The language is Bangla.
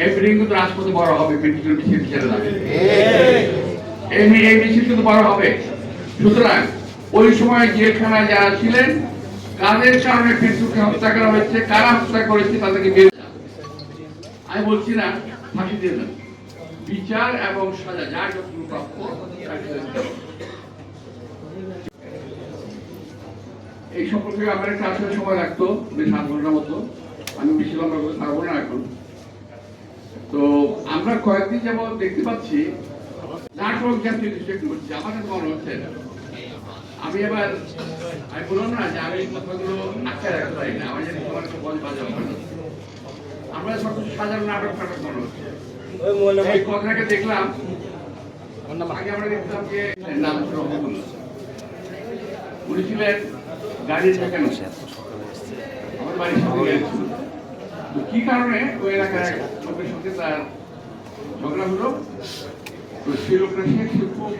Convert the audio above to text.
এই মিটিং কিন্তু রাজপথে বড় হবে মিটিং মিছিল ছেড়ে যাবে এই এই মিছিল কিন্তু বড় হবে। সুতরাং ওই সময় জেলখানায় যারা ছিলেন কাদের কারণে পিন্টুকে হত্যা করা হয়েছে কারা হত্যা করেছে তাদেরকে বের আমি বলছি না ফাঁসি দিয়ে দেন। বিচার এবং সাজা যার যতটুকু প্রাপ্য। এই সম্পর্কে আমার একটা আসলে সময় লাগতো বেশ সাত ঘণ্টার মতো। আমি বেশি লম্বা করে থাকব না এখন। আমরা কয়েকদিন যেমন দেখতে পাচ্ছি নাটক জাতীয় কিছু একটু হচ্ছে আমার কাছে মনে হচ্ছে। আমি এবার আমি বললাম না যে আমি কথাগুলো আটকে রাখতে পারি না আমার যেন তোমার বল বাজে হবে। আমরা সব সাজানো নাটক নাটক মনে হচ্ছে। এই কথাটাকে দেখলাম আগে আমরা দেখতাম যে নাম ছিল উনি ছিলেন গাড়ির মেকানিক। আমার বাড়ির সাথে গাড়ি ছিল কি কারণে ওই এলাকায় লোকের সাথে তার ঝগড়া হলো তো সেই লোকটা সে সে খুব